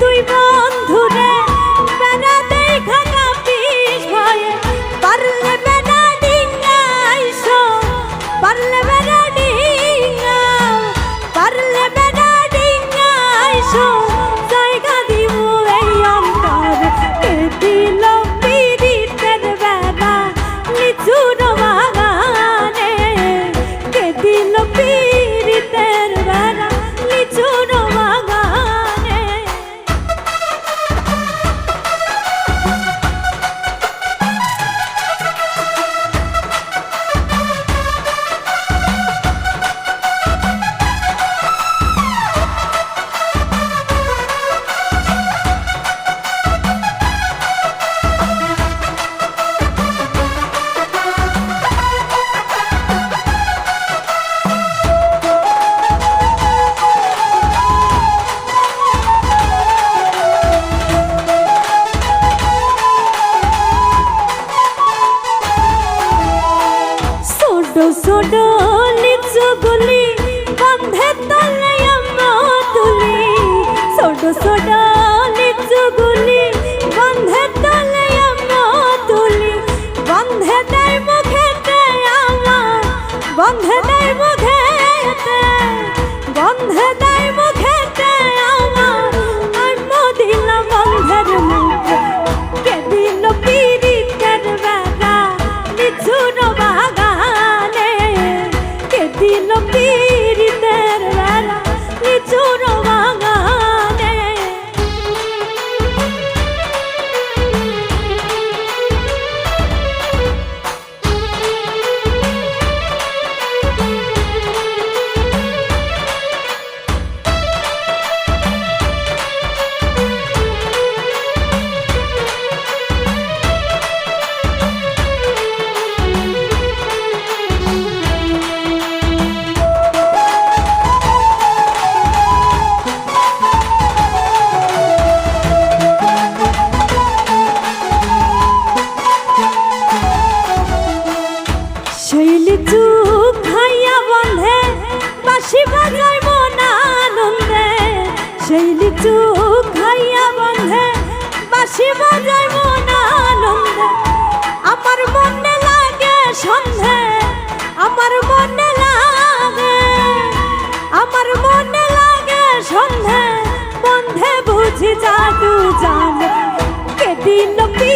তুই বন্ধু রে বেড়া দেখা কাঁপিস ভয়ে। পারলে বেড়া ডিঙ্গাইস পারলে বেড়া ডিঙ্গাও পারলে বেড়া ডিঙ্গাইস জায়গা দিব এই ছোট লিচু গুলি বন্ধে তলে আমরা তুলি। ছোট ছোট চুপ খাইয়া বন্ধে বাসি বাজায় মন আনন্দে। আমার মনে লাগে সন্ধে, আমার মনে লাগে, আমার মনে লাগে সন্ধে। বন্ধে কেদিন পি